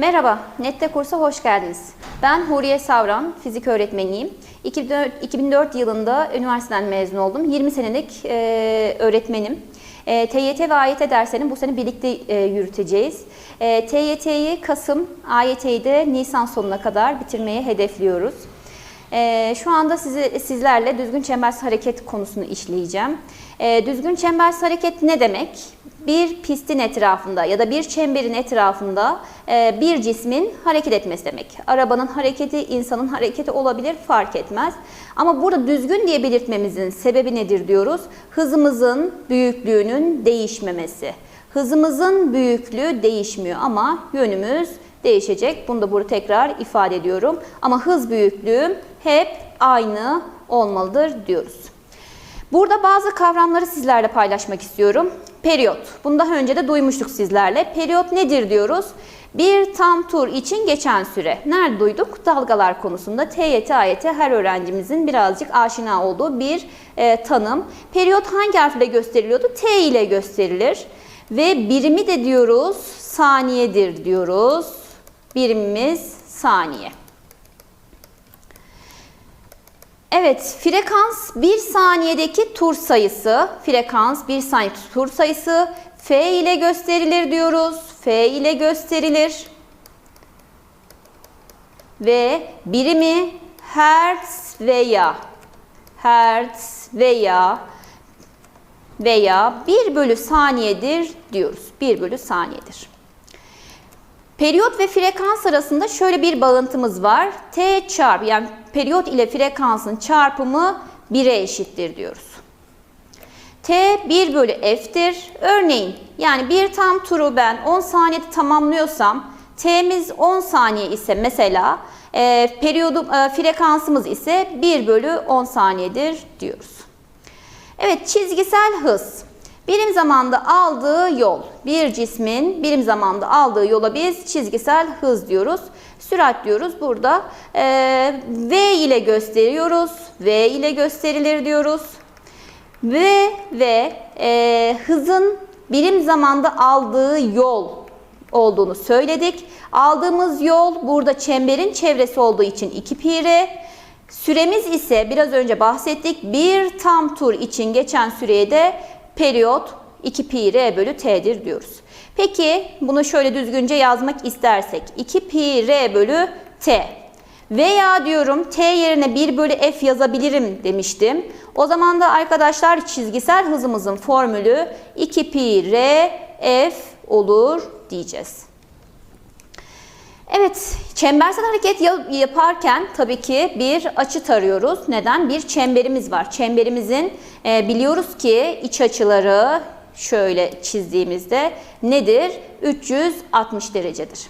Merhaba, Nette kursa hoş geldiniz. Ben Huriye Savran, fizik öğretmeniyim. 2004, 2004 yılında üniversiteden mezun oldum. 20 senelik e, öğretmenim. E, TYT ve AYT derslerini bu sene birlikte e, yürüteceğiz. E, TYT'yi Kasım, AYT'yi de Nisan sonuna kadar bitirmeyi hedefliyoruz. E, şu anda sizi, sizlerle düzgün çembersiz hareket konusunu işleyeceğim. E, düzgün çembersiz hareket ne demek? Bir pistin etrafında ya da bir çemberin etrafında e, bir cismin hareket etmesi demek. Arabanın hareketi, insanın hareketi olabilir fark etmez. Ama burada düzgün diye belirtmemizin sebebi nedir diyoruz? Hızımızın büyüklüğünün değişmemesi. Hızımızın büyüklüğü değişmiyor ama yönümüz değişecek. Bunu da burada tekrar ifade ediyorum. Ama hız büyüklüğüm hep aynı olmalıdır diyoruz. Burada bazı kavramları sizlerle paylaşmak istiyorum. Periyot. Bunu daha önce de duymuştuk sizlerle. Periyot nedir diyoruz? Bir tam tur için geçen süre. Nerede duyduk? Dalgalar konusunda TYT, AYT her öğrencimizin birazcık aşina olduğu bir e, tanım. Periyot hangi harfle gösteriliyordu? T ile gösterilir. Ve birimi de diyoruz saniyedir diyoruz. Birimimiz saniye. Evet, frekans 1 saniyedeki tur sayısı, frekans 1 saniye tur sayısı F ile gösterilir diyoruz. F ile gösterilir. Ve birimi hertz veya hertz veya veya 1 bölü saniyedir diyoruz. 1 bölü saniyedir. Periyot ve frekans arasında şöyle bir bağıntımız var. T çarpı yani periyot ile frekansın çarpımı 1'e eşittir diyoruz. T 1 bölü F'tir. Örneğin yani bir tam turu ben 10 saniyede tamamlıyorsam T'miz 10 saniye ise mesela e, periyodum, e, frekansımız ise 1 bölü 10 saniyedir diyoruz. Evet çizgisel hız. Birim zamanda aldığı yol. Bir cismin birim zamanda aldığı yola biz çizgisel hız diyoruz. Sürat diyoruz. Burada e, V ile gösteriyoruz. V ile gösterilir diyoruz. V ve e, hızın birim zamanda aldığı yol olduğunu söyledik. Aldığımız yol burada çemberin çevresi olduğu için 2 pi r. Süremiz ise biraz önce bahsettik. Bir tam tur için geçen süreye de periyot 2 pi r bölü t'dir diyoruz. Peki bunu şöyle düzgünce yazmak istersek 2 pi r bölü t veya diyorum t yerine 1 bölü f yazabilirim demiştim. O zaman da arkadaşlar çizgisel hızımızın formülü 2 pi r f olur diyeceğiz. Evet, çembersel hareket yaparken tabii ki bir açı tarıyoruz. Neden? Bir çemberimiz var. Çemberimizin e, biliyoruz ki iç açıları şöyle çizdiğimizde nedir? 360 derecedir.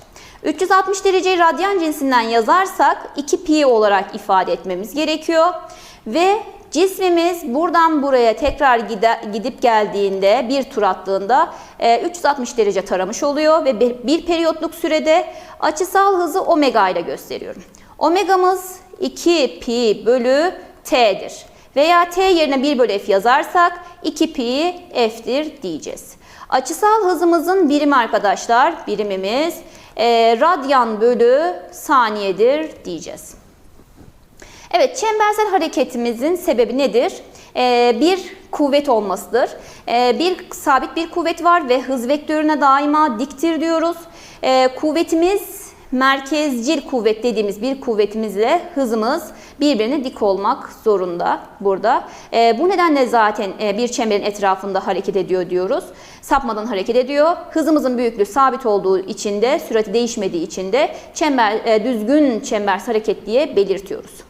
360 dereceyi radyan cinsinden yazarsak 2 pi olarak ifade etmemiz gerekiyor. Ve cismimiz buradan buraya tekrar gidip geldiğinde bir tur attığında 360 derece taramış oluyor ve bir periyotluk sürede açısal hızı omega ile gösteriyorum. Omegamız 2 pi bölü t'dir. Veya t yerine 1 bölü f yazarsak 2 pi f'tir diyeceğiz. Açısal hızımızın birimi arkadaşlar, birimimiz e, radyan bölü saniyedir diyeceğiz. Evet, çembersel hareketimizin sebebi nedir? Ee, bir kuvvet olmasıdır. Ee, bir sabit bir kuvvet var ve hız vektörüne daima diktir diyoruz. Ee, kuvvetimiz merkezcil kuvvet dediğimiz bir kuvvetimizle hızımız birbirine dik olmak zorunda burada. E, bu nedenle zaten e, bir çemberin etrafında hareket ediyor diyoruz. Sapmadan hareket ediyor. Hızımızın büyüklüğü sabit olduğu için de sürati değişmediği için de çember e, düzgün çembers hareket diye belirtiyoruz.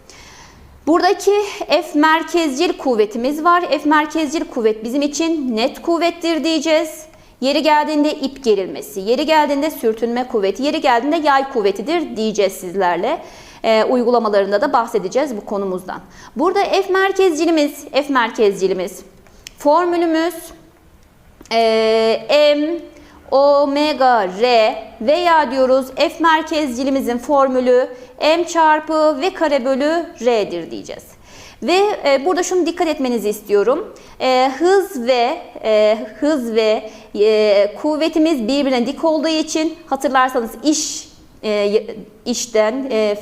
Buradaki F merkezcil kuvvetimiz var. F merkezcil kuvvet bizim için net kuvvettir diyeceğiz. Yeri geldiğinde ip gerilmesi, yeri geldiğinde sürtünme kuvveti, yeri geldiğinde yay kuvvetidir diyeceğiz sizlerle. E, uygulamalarında da bahsedeceğiz bu konumuzdan. Burada F merkezcilimiz, F merkezcilimiz formülümüz e, M omega r veya diyoruz F merkezcilimizin formülü M çarpı V kare bölü R'dir diyeceğiz. Ve e, burada şunu dikkat etmenizi istiyorum. E, hız ve e, hız ve e, kuvvetimiz birbirine dik olduğu için hatırlarsanız iş e, işten, e,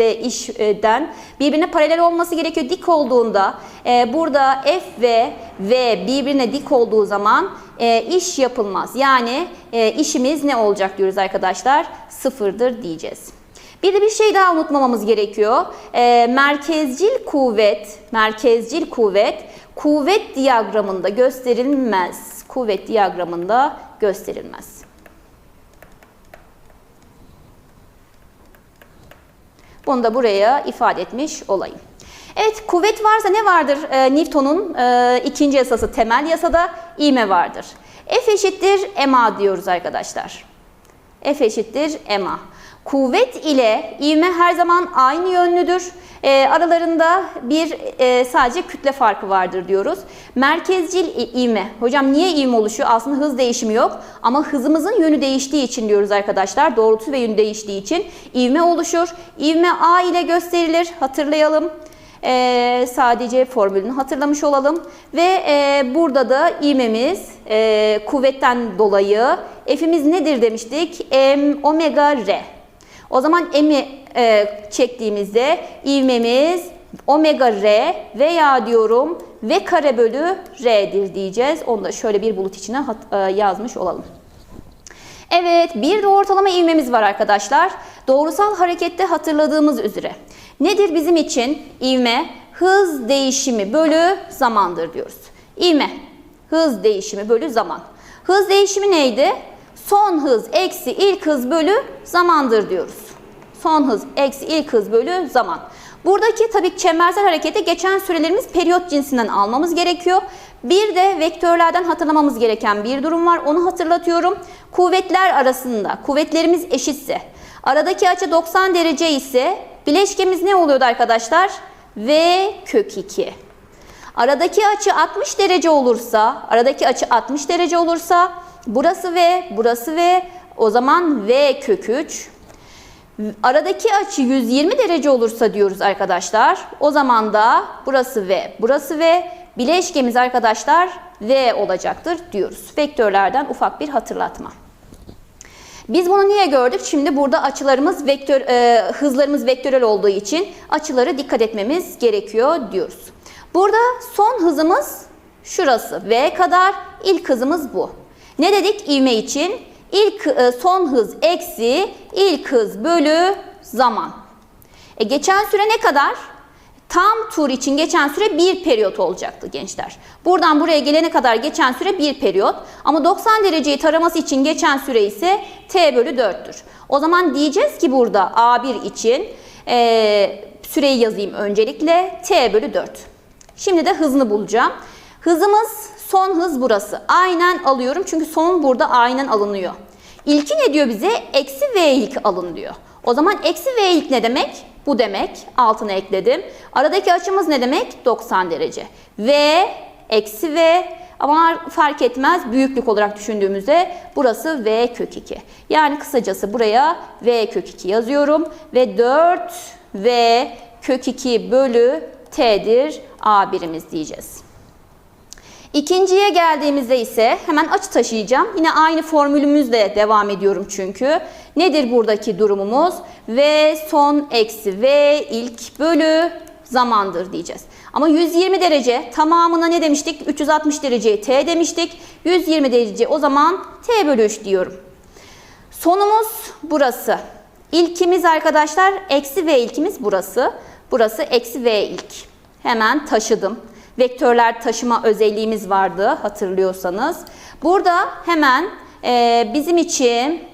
fizikte işten birbirine paralel olması gerekiyor. Dik olduğunda e, burada F ve V birbirine dik olduğu zaman e, iş yapılmaz. Yani e, işimiz ne olacak diyoruz arkadaşlar? Sıfırdır diyeceğiz. Bir de bir şey daha unutmamamız gerekiyor. E, merkezcil kuvvet, merkezcil kuvvet kuvvet diyagramında gösterilmez. Kuvvet diyagramında gösterilmez. Bunu da buraya ifade etmiş olayım. Evet kuvvet varsa ne vardır e, Newton'un e, ikinci yasası temel yasada ivme vardır. F eşittir ma diyoruz arkadaşlar. F eşittir ma. Kuvvet ile ivme her zaman aynı yönlüdür. E, aralarında bir e, sadece kütle farkı vardır diyoruz. Merkezcil ivme. Hocam niye ivme oluşuyor? Aslında hız değişimi yok ama hızımızın yönü değiştiği için diyoruz arkadaşlar. Doğrultu ve yönü değiştiği için ivme oluşur. İvme A ile gösterilir. Hatırlayalım. E, sadece formülünü hatırlamış olalım. Ve e, burada da ivmemiz e, kuvvetten dolayı F'imiz nedir demiştik? M omega R. O zaman M'i e, çektiğimizde ivmemiz omega R veya diyorum V kare bölü R'dir diyeceğiz. Onu da şöyle bir bulut içine hat- e, yazmış olalım. Evet, bir de ortalama ivmemiz var arkadaşlar. Doğrusal harekette hatırladığımız üzere. Nedir bizim için ivme? Hız değişimi bölü zamandır diyoruz. İvme, hız değişimi bölü zaman. Hız değişimi neydi? Son hız eksi ilk hız bölü zamandır diyoruz. Son hız eksi ilk hız bölü zaman. Buradaki tabii çembersel harekete geçen sürelerimiz periyot cinsinden almamız gerekiyor. Bir de vektörlerden hatırlamamız gereken bir durum var. Onu hatırlatıyorum. Kuvvetler arasında kuvvetlerimiz eşitse, aradaki açı 90 derece ise bileşkemiz ne oluyordu arkadaşlar? V kök 2. Aradaki açı 60 derece olursa, aradaki açı 60 derece olursa burası V, burası V. O zaman V kök 3. Aradaki açı 120 derece olursa diyoruz arkadaşlar. O zaman da burası V, burası V. Bileşkemiz arkadaşlar V olacaktır diyoruz. Vektörlerden ufak bir hatırlatma. Biz bunu niye gördük? Şimdi burada açılarımız vektör, e, hızlarımız vektörel olduğu için açıları dikkat etmemiz gerekiyor diyoruz. Burada son hızımız şurası V kadar, ilk hızımız bu. Ne dedik ivme için? İlk e, son hız eksi ilk hız bölü zaman. E, geçen süre ne kadar? Tam tur için geçen süre bir periyot olacaktı gençler. Buradan buraya gelene kadar geçen süre bir periyot. Ama 90 dereceyi taraması için geçen süre ise t bölü 4'tür. O zaman diyeceğiz ki burada A1 için e, süreyi yazayım öncelikle t bölü 4. Şimdi de hızını bulacağım. Hızımız son hız burası. Aynen alıyorum çünkü son burada aynen alınıyor. İlki ne diyor bize? Eksi v ilk alın diyor. O zaman eksi v ilk ne demek? Bu demek. Altına ekledim. Aradaki açımız ne demek? 90 derece. V eksi v ama fark etmez büyüklük olarak düşündüğümüzde burası v kök 2. Yani kısacası buraya v kök 2 yazıyorum. Ve 4 v kök 2 bölü t'dir a birimiz diyeceğiz. İkinciye geldiğimizde ise hemen açı taşıyacağım. Yine aynı formülümüzle devam ediyorum çünkü. Nedir buradaki durumumuz? V son eksi V ilk bölü zamandır diyeceğiz. Ama 120 derece tamamına ne demiştik? 360 dereceye T demiştik. 120 derece o zaman T bölü 3 diyorum. Sonumuz burası. İlkimiz arkadaşlar eksi V ilkimiz burası. Burası eksi V ilk. Hemen taşıdım vektörler taşıma özelliğimiz vardı hatırlıyorsanız. Burada hemen e, bizim için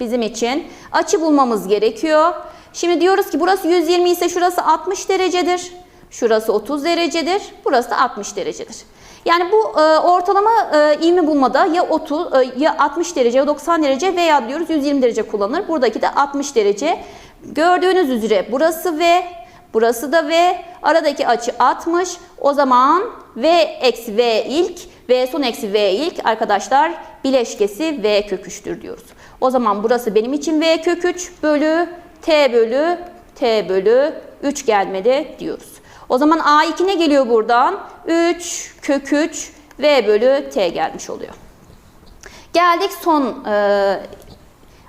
bizim için açı bulmamız gerekiyor. Şimdi diyoruz ki burası 120 ise şurası 60 derecedir. Şurası 30 derecedir. Burası da 60 derecedir. Yani bu e, ortalama e, ivme bulmada ya 30 e, ya 60 derece ya 90 derece veya diyoruz 120 derece kullanılır. Buradaki de 60 derece. Gördüğünüz üzere burası V, Burası da V. Aradaki açı 60. O zaman V eksi V ilk V son eksi V ilk arkadaşlar bileşkesi V kök 3'tür diyoruz. O zaman burası benim için V kök 3 bölü T bölü T bölü 3 gelmedi diyoruz. O zaman A2 ne geliyor buradan? 3 kök 3 V bölü T gelmiş oluyor. Geldik son e,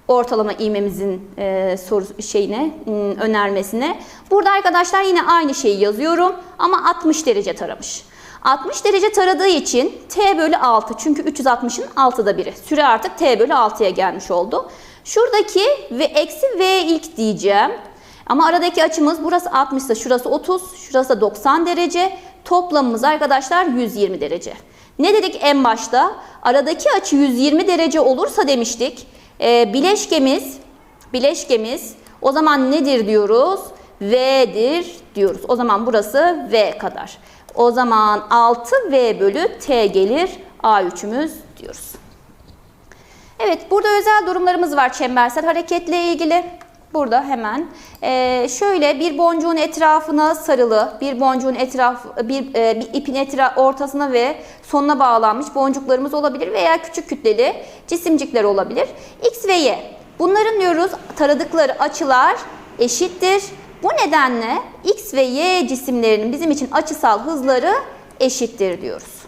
ortalama ivmemizin e, soru şeyine, m, önermesine. Burada arkadaşlar yine aynı şeyi yazıyorum ama 60 derece taramış. 60 derece taradığı için t bölü 6 çünkü 360'ın 6'da biri. Süre artık t bölü 6'ya gelmiş oldu. Şuradaki ve eksi v ilk diyeceğim. Ama aradaki açımız burası 60 ise şurası 30, şurası da 90 derece. Toplamımız arkadaşlar 120 derece. Ne dedik en başta? Aradaki açı 120 derece olursa demiştik. E, bileşkemiz, bileşkemiz o zaman nedir diyoruz? V'dir diyoruz. O zaman burası V kadar. O zaman 6V bölü T gelir A3'ümüz diyoruz. Evet burada özel durumlarımız var çembersel hareketle ilgili. Burada hemen ee, şöyle bir boncuğun etrafına sarılı, bir boncuğun etraf, bir, e, bir ipin etraf, ortasına ve sonuna bağlanmış boncuklarımız olabilir veya küçük kütleli cisimcikler olabilir. X ve Y. Bunların diyoruz taradıkları açılar eşittir. Bu nedenle X ve Y cisimlerinin bizim için açısal hızları eşittir diyoruz.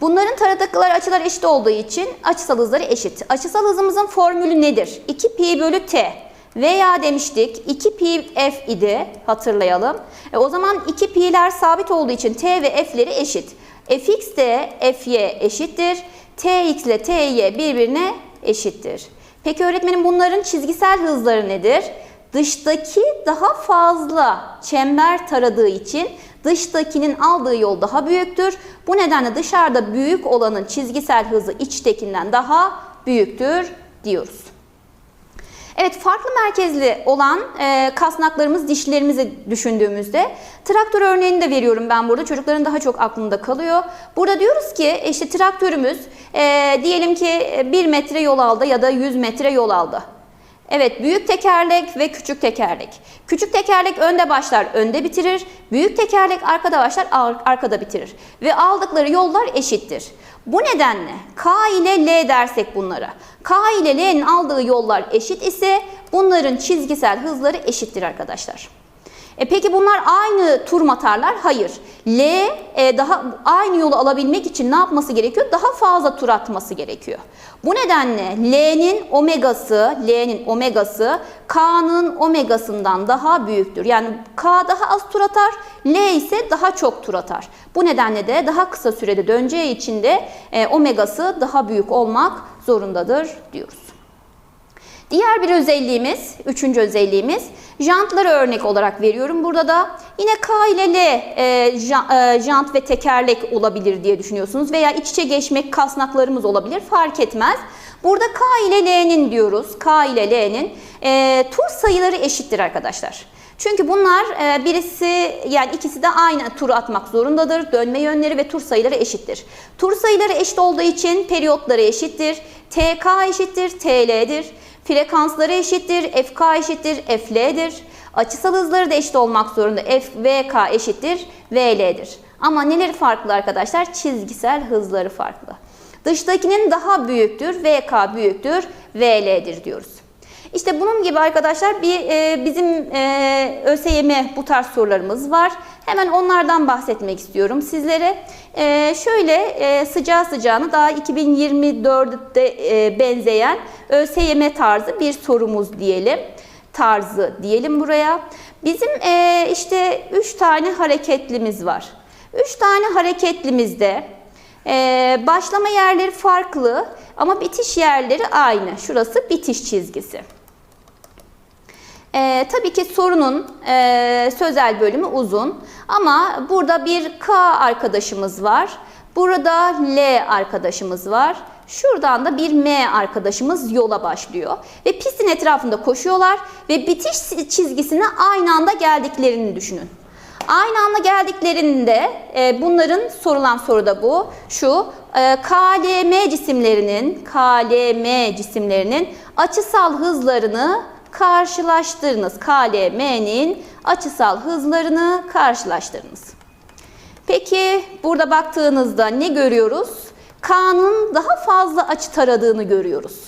Bunların taradıkları açılar eşit olduğu için açısal hızları eşit. Açısal hızımızın formülü nedir? 2 pi bölü t veya demiştik 2 pi f idi hatırlayalım. E o zaman 2 pi'ler sabit olduğu için t ve f'leri eşit. fx de fy eşittir. tx ile ty birbirine eşittir. Peki öğretmenim bunların çizgisel hızları nedir? Dıştaki daha fazla çember taradığı için dıştakinin aldığı yol daha büyüktür. Bu nedenle dışarıda büyük olanın çizgisel hızı içtekinden daha büyüktür diyoruz. Evet farklı merkezli olan e, kasnaklarımız dişlerimizi düşündüğümüzde traktör örneğini de veriyorum ben burada. Çocukların daha çok aklında kalıyor. Burada diyoruz ki işte traktörümüz e, diyelim ki 1 metre yol aldı ya da 100 metre yol aldı. Evet büyük tekerlek ve küçük tekerlek. Küçük tekerlek önde başlar, önde bitirir. Büyük tekerlek arkada başlar, arkada bitirir. Ve aldıkları yollar eşittir. Bu nedenle K ile L dersek bunlara. K ile L'nin aldığı yollar eşit ise bunların çizgisel hızları eşittir arkadaşlar. E peki bunlar aynı tur atarlar? Hayır. L e, daha aynı yolu alabilmek için ne yapması gerekiyor? Daha fazla tur atması gerekiyor. Bu nedenle L'nin omegası, L'nin omegası K'nın omegasından daha büyüktür. Yani K daha az tur atar, L ise daha çok tur atar. Bu nedenle de daha kısa sürede döneceği için de e, omegası daha büyük olmak zorundadır diyoruz. Diğer bir özelliğimiz, üçüncü özelliğimiz jantları örnek olarak veriyorum. Burada da yine K ile L e, jant ve tekerlek olabilir diye düşünüyorsunuz. Veya iç içe geçmek kasnaklarımız olabilir fark etmez. Burada K ile L'nin diyoruz. K ile L'nin e, tur sayıları eşittir arkadaşlar. Çünkü bunlar e, birisi yani ikisi de aynı tur atmak zorundadır. Dönme yönleri ve tur sayıları eşittir. Tur sayıları eşit olduğu için periyotları eşittir. TK eşittir, TL'dir. Frekansları eşittir, FK eşittir, FL'dir. Açısal hızları da eşit olmak zorunda. FVK eşittir, VL'dir. Ama neleri farklı arkadaşlar? Çizgisel hızları farklı. Dıştakinin daha büyüktür, VK büyüktür, VL'dir diyoruz. İşte bunun gibi arkadaşlar bir e, bizim e, ÖSYM bu tarz sorularımız var. Hemen onlardan bahsetmek istiyorum sizlere. E, şöyle e, sıcağı sıcağına daha 2024'te e, benzeyen ÖSYM tarzı bir sorumuz diyelim. Tarzı diyelim buraya. Bizim e, işte 3 tane hareketlimiz var. 3 tane hareketlimizde e, başlama yerleri farklı ama bitiş yerleri aynı. Şurası bitiş çizgisi. E, tabii ki sorunun e, sözel bölümü uzun ama burada bir K arkadaşımız var. Burada L arkadaşımız var. Şuradan da bir M arkadaşımız yola başlıyor. Ve pistin etrafında koşuyorlar ve bitiş çizgisine aynı anda geldiklerini düşünün. Aynı anda geldiklerinde e, bunların sorulan soru da bu. Şu e, KLM cisimlerinin KLM cisimlerinin açısal hızlarını karşılaştırınız. KLM'nin açısal hızlarını karşılaştırınız. Peki burada baktığınızda ne görüyoruz? K'nın daha fazla açı taradığını görüyoruz.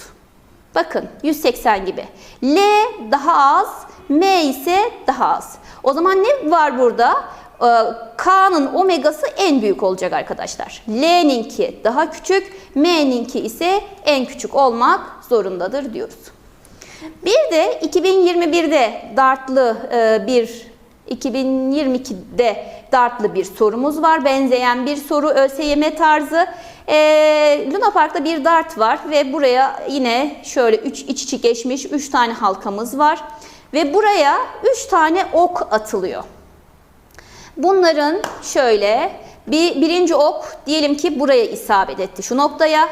Bakın 180 gibi. L daha az, M ise daha az. O zaman ne var burada? Ee, K'nın omegası en büyük olacak arkadaşlar. L'ninki daha küçük, M'ninki ise en küçük olmak zorundadır diyoruz. Bir de 2021'de dartlı e, bir 2022'de dartlı bir sorumuz var. Benzeyen bir soru ÖSYM tarzı. E, Luna Park'ta bir dart var ve buraya yine şöyle üç iç içe geçmiş 3 tane halkamız var. Ve buraya 3 tane ok atılıyor. Bunların şöyle bir birinci ok diyelim ki buraya isabet etti şu noktaya.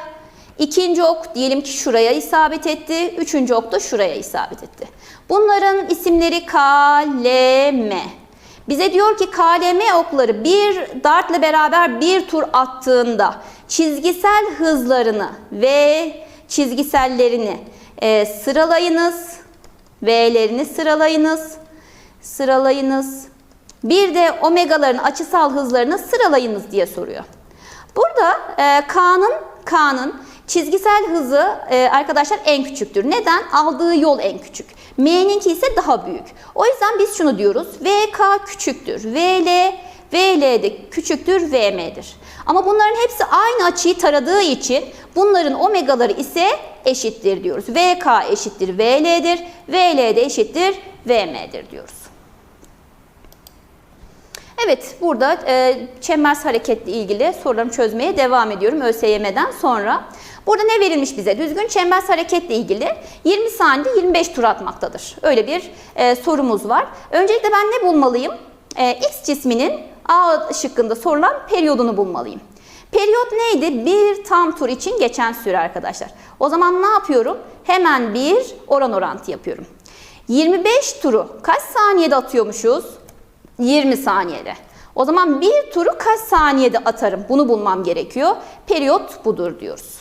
İkinci ok diyelim ki şuraya isabet etti. Üçüncü ok da şuraya isabet etti. Bunların isimleri KLM. Bize diyor ki KLM okları bir dartla beraber bir tur attığında çizgisel hızlarını ve çizgisellerini e, sıralayınız. V'lerini sıralayınız. Sıralayınız. Bir de omegaların açısal hızlarını sıralayınız diye soruyor. Burada e, K'nın K'nın çizgisel hızı e, arkadaşlar en küçüktür. Neden? Aldığı yol en küçük. M'ninki ise daha büyük. O yüzden biz şunu diyoruz. VK küçüktür. VL VL de küçüktür VM'dir. Ama bunların hepsi aynı açıyı taradığı için bunların omegaları ise eşittir diyoruz. VK eşittir VL'dir. VL de eşittir VM'dir diyoruz. Evet, burada e, çembers hareketle ilgili sorularımı çözmeye devam ediyorum ÖSYM'den sonra. Burada ne verilmiş bize? Düzgün çembers hareketle ilgili 20 saniyede 25 tur atmaktadır. Öyle bir e, sorumuz var. Öncelikle ben ne bulmalıyım? E, X cisminin A şıkkında sorulan periyodunu bulmalıyım. Periyot neydi? Bir tam tur için geçen süre arkadaşlar. O zaman ne yapıyorum? Hemen bir oran orantı yapıyorum. 25 turu kaç saniyede atıyormuşuz? 20 saniyede. O zaman bir turu kaç saniyede atarım? Bunu bulmam gerekiyor. Periyot budur diyoruz.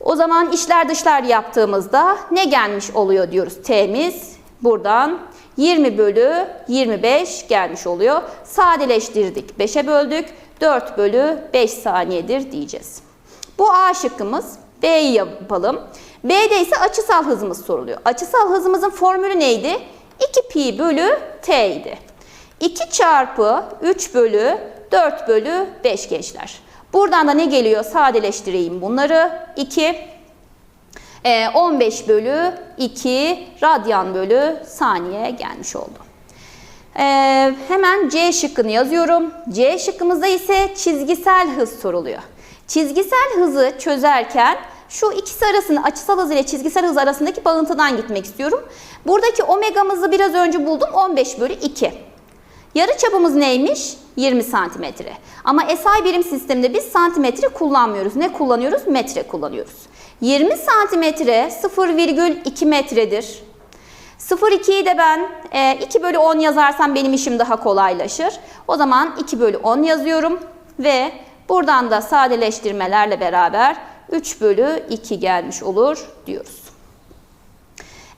O zaman içler dışlar yaptığımızda ne gelmiş oluyor diyoruz T'miz. Buradan 20 bölü 25 gelmiş oluyor. Sadeleştirdik. 5'e böldük. 4 bölü 5 saniyedir diyeceğiz. Bu A şıkkımız. B'yi yapalım. B'de ise açısal hızımız soruluyor. Açısal hızımızın formülü neydi? 2 pi bölü T idi. 2 çarpı 3 bölü 4 bölü 5 gençler. Buradan da ne geliyor? Sadeleştireyim bunları. 2 e, 15 bölü 2 radyan bölü saniye gelmiş oldu. E, hemen C şıkkını yazıyorum. C şıkkımızda ise çizgisel hız soruluyor. Çizgisel hızı çözerken şu ikisi arasında açısal hız ile çizgisel hız arasındaki bağıntıdan gitmek istiyorum. Buradaki omegamızı biraz önce buldum 15 bölü 2. Yarı çapımız neymiş? 20 santimetre. Ama SI birim sisteminde biz santimetre kullanmıyoruz. Ne kullanıyoruz? Metre kullanıyoruz. 20 santimetre 0,2 metredir. 0,2'yi de ben 2 bölü 10 yazarsam benim işim daha kolaylaşır. O zaman 2 bölü 10 yazıyorum ve buradan da sadeleştirmelerle beraber 3 bölü 2 gelmiş olur diyoruz.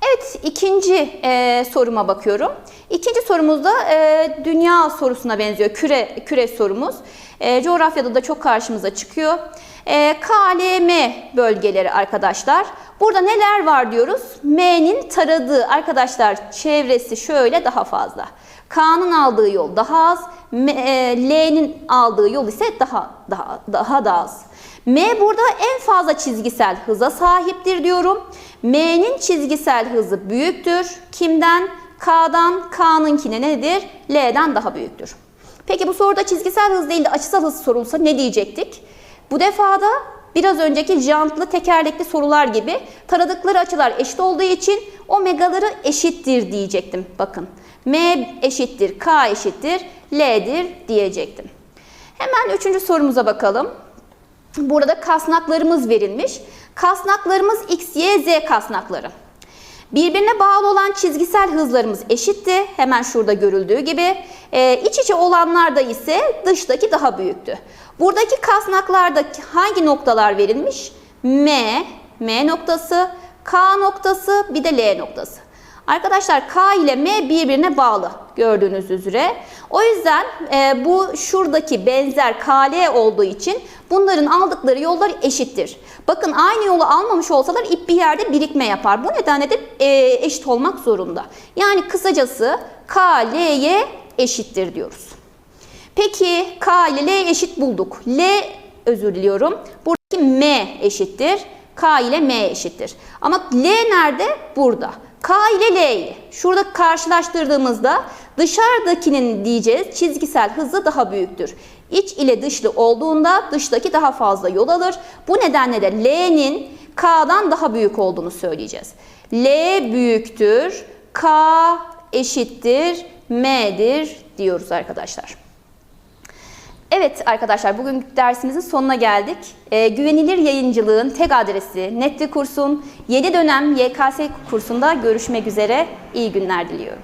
Evet ikinci e, soruma bakıyorum. İkinci sorumuzda e, dünya sorusuna benziyor. Küre, küre sorumuz. E, coğrafyada da çok karşımıza çıkıyor. E, KLM bölgeleri arkadaşlar. Burada neler var diyoruz? M'nin taradığı arkadaşlar çevresi şöyle daha fazla. K'nın aldığı yol daha az. E, L'nin aldığı yol ise daha daha daha da az. M burada en fazla çizgisel hıza sahiptir diyorum. M'nin çizgisel hızı büyüktür. Kimden? K'dan. K'nınkine nedir? L'den daha büyüktür. Peki bu soruda çizgisel hız değil de açısal hız sorulsa ne diyecektik? Bu defada biraz önceki jantlı tekerlekli sorular gibi taradıkları açılar eşit olduğu için omegaları eşittir diyecektim. Bakın M eşittir, K eşittir, L'dir diyecektim. Hemen üçüncü sorumuza bakalım. Burada kasnaklarımız verilmiş. Kasnaklarımız X, Y, Z kasnakları. Birbirine bağlı olan çizgisel hızlarımız eşitti. Hemen şurada görüldüğü gibi. Ee, iç içe olanlarda ise dıştaki daha büyüktü. Buradaki kasnaklarda hangi noktalar verilmiş? M, M noktası, K noktası bir de L noktası. Arkadaşlar K ile M birbirine bağlı gördüğünüz üzere. O yüzden e, bu şuradaki benzer KL olduğu için bunların aldıkları yollar eşittir. Bakın aynı yolu almamış olsalar ip bir yerde birikme yapar. Bu nedenle de e, eşit olmak zorunda. Yani kısacası K, L'ye eşittir diyoruz. Peki K ile L eşit bulduk. L özür diliyorum. Buradaki M eşittir. K ile M eşittir. Ama L nerede? Burada. K ile L'yi. Şurada karşılaştırdığımızda dışarıdakinin diyeceğiz çizgisel hızı daha büyüktür. İç ile dışlı olduğunda dıştaki daha fazla yol alır. Bu nedenle de L'nin K'dan daha büyük olduğunu söyleyeceğiz. L büyüktür, K eşittir, M'dir diyoruz arkadaşlar. Evet arkadaşlar bugün dersimizin sonuna geldik. Ee, güvenilir yayıncılığın tek adresi Netli Kurs'un yeni dönem YKS kursunda görüşmek üzere. İyi günler diliyorum.